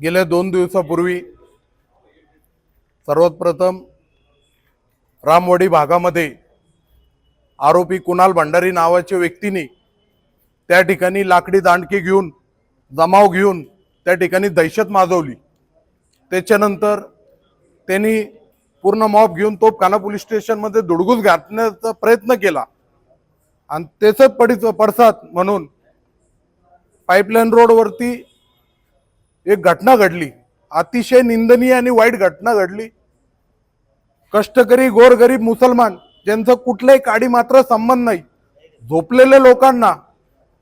गेल्या दोन दिवसापूर्वी सर्वात प्रथम रामवाडी भागामध्ये आरोपी कुणाल भंडारी नावाच्या व्यक्तीने त्या ठिकाणी लाकडी दांडके घेऊन जमाव घेऊन त्या ठिकाणी दहशत माजवली. त्याच्यानंतर त्यांनी पूर्ण मॉब घेऊन तोपखाना पोलीस स्टेशनमध्ये दुडगुस घातण्याचा प्रयत्न केला. आणि त्याच पडीचं पडसाद म्हणून पाईपलाईन रोडवरती एक घटना घडली. अतिशय निंदनीय आणि वाईट घटना घडली. कष्टकरी गोरगरीब मुसलमान ज्यांचं कुठलंही काडी मात्र संबंध नाही. झोपलेल्या लोकांना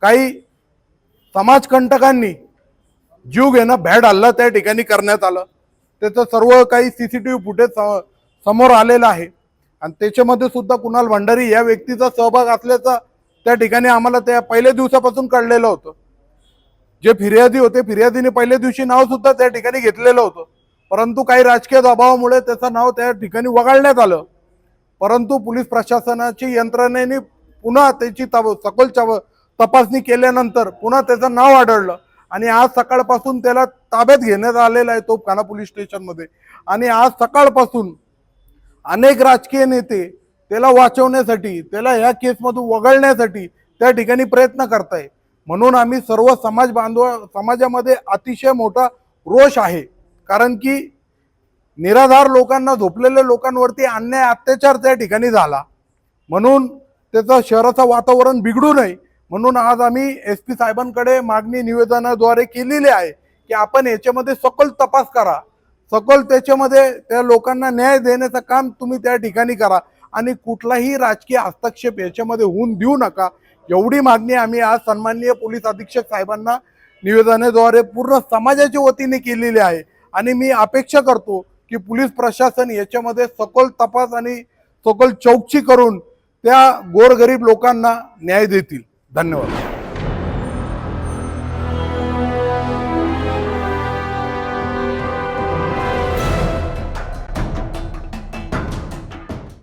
काही समाजकंटकांनी जीव घेणं भॅड हल्ला त्या ठिकाणी करण्यात आलं. त्याचं सर्व काही C C T V footage समोर आलेलं आहे. आणि त्याच्यामध्ये सुद्धा कुणाल भंडारी या व्यक्तीचा सहभाग असल्याचा त्या ठिकाणी आम्हाला त्या पहिल्या दिवसापासून कळलेलं होतं. जे फिर्यादी होते फिर्यादीने पहिल्या दिवशी नाव सुद्धा त्या ठिकाणी घेतलेलं होतं. परंतु काही राजकीय दबावामुळे त्याचं नाव त्या ठिकाणी वगळण्यात आलं. परंतु पोलीस प्रशासनाची यंत्रणेने पुन्हा त्याची तब- सखोल तपासणी केल्यानंतर पुन्हा त्याचं नाव आढळलं. आणि आज सकाळपासून त्याला ताब्यात घेण्यात आलेला आहे तो काना पोलीस स्टेशनमध्ये. आणि आज सकाळपासून अनेक राजकीय नेते त्याला वाचवण्यासाठी त्याला ह्या केसमधून वगळण्यासाठी त्या ठिकाणी प्रयत्न करताय म्हणून आम्ही सर्व समाज बांधव समाजामध्ये अतिशय मोठा रोष आहे. कारण की निराधार लोकांना झोपलेल्या लोकांवरती अन्याय अत्याचार त्या ठिकाणी झाला. म्हणून त्याचं शहराचं वातावरण बिघडू नये. म्हणून आज आम्ही एस पी साहेबांकडे मागणी निवेदनाद्वारे केलेली आहे की आपण याच्यामध्ये सखोल तपास करा. सखोल त्याच्यामध्ये त्या लोकांना न्याय देण्याचं काम तुम्ही त्या ठिकाणी करा. आणि कुठलाही राजकीय हस्तक्षेप याच्यामध्ये होऊन देऊ नका. एवढी मागणी आम्ही आज सन्माननीय पोलीस अधीक्षक साहेबांना निवेदनाद्वारे पूर्ण समाजाच्या वतीने केलेली आहे. आणि मी अपेक्षा करतो की पोलीस प्रशासन याच्यामध्ये सखोल तपास आणि सखोल चौकशी करून त्या गोरगरीब लोकांना न्याय देतील. धन्यवाद.